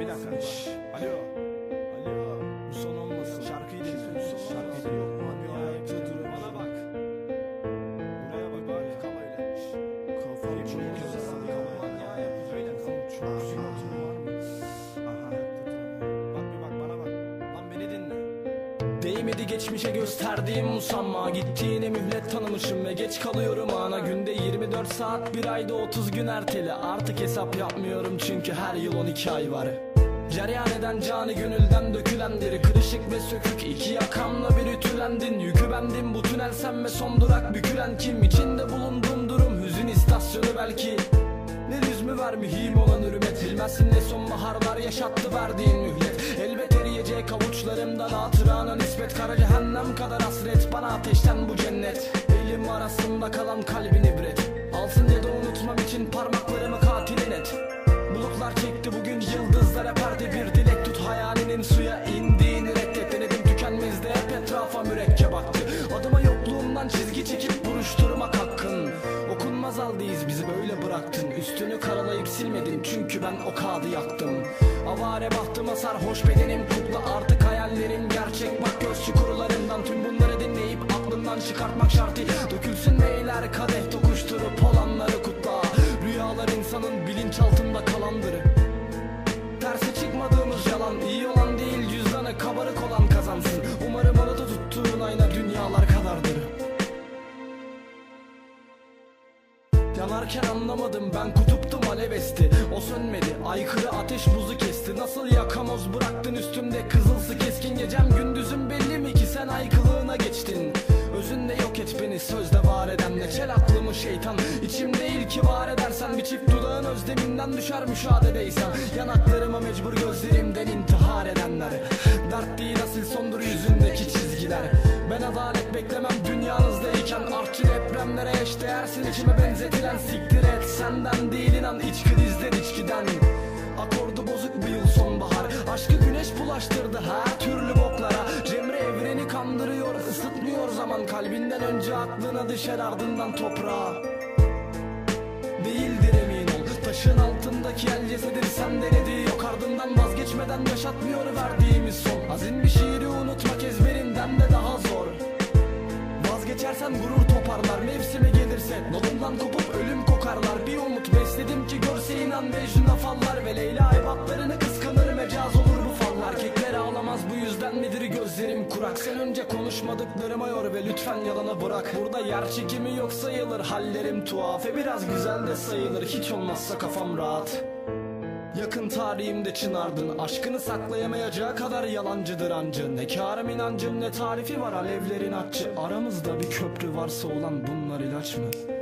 bir dakika. Şşş. Alo. Alo. Bu son olmasın. Şarkıyı dinle. Şarkıyı dinle. Yok ayakta dur. Bana bak. Buraya bak bari. Kamerayla. Şşş. Kafam çok güzel. Kafam ya. Böyle kafam çok güzel. Bir. Değmedi geçmişe gösterdiğim musamma Gittiğine mühlet tanımışım ve geç kalıyorum ana Günde 24 saat bir ayda 30 gün erteli Artık hesap yapmıyorum çünkü her yıl 12 ay var Cereyan eden canı gönülden dökülendir. Kırışık ve sökük iki yakamla bir ütülendin. Yükü bendim bu tünel sen ve son durak bükülen kim? İçinde bulunduğum durum hüzün istasyonu belki. Ne düz mü ver mühim olan hürmet. Bilmezsin ne sonbaharlar yaşattı verdiğin mühlet Elbet eriyecek avuçlarımdan hatırana nispet. Kara cehennem kadar hasret. Bana ateşten bu cennet. Elim arasında kalan kalbin Silmedin çünkü ben o kağıdı yaktım. Avare bahtıma sarhoş bedenim kukla Artık hayallerin gerçek bak göz çukurlarından Tüm bunları dinleyip aklından çıkartmak şartı Yanarken anlamadım ben kutuptum alev esti O sönmedi aykırı ateş buzu kesti. Nasıl yakamoz bıraktın üstümde kızılsı keskin Gecem? Gündüzüm belli mi ki sen aykılığına geçtin? Özünde yok et beni sözde var edenle Çel aklımı şeytan içim değil ki var edersen. Bir çift dudağın özleminden düşer müşahedeysen Yanaklarıma mecbur gözlerimden intihar edenler. Dert değil asıl sondur yüzündeki çizgiler. Ben adalet beklemem dünyanızdayken Artçı depremlere eşdeğersin içime benzetilen Siktir et. Senden değil inan iç krizden içkiden. Akordu bozuk bir yıl sonbahar Aşkı güneş bulaştırdı her türlü boklara Cemre evreni kandırıyor ısıtmıyor zaman. Kalbinden önce aklına düşer ardından toprağa. Değildir emin ol Taşın altındaki el cesedidir. Sen denedi Yok ardından vazgeçmeden yaşatmıyor verdiğimiz son. Hazin bir şiiri unutmak ezberinden de daha zor. Vazgeçersen gurur toparlar Mevsimi gelirse. Nolundan kopup ölüm kokarlar. Bir umut besledim ki görse inan Mecnun afallar Ve Leyla ebatlarını kıskanır mecaz olur bu fallar. Erkekler ağlamaz bu yüzden midir gözlerim kurak? Sen önce konuşmadıklarıma yor ve lütfen yalanı bırak. Burada yer çekimi yok sayılır hallerim tuhaf E biraz güzel de sayılır. Hiç olmazsa kafam rahat. Yakın tarihimde çınardın Aşkını saklayamayacağı kadar yalancıdır ancı. Ne kârım inancım ne tarifi var alevlerin açı Aramızda bir varsa olan bunlar ilaç mı?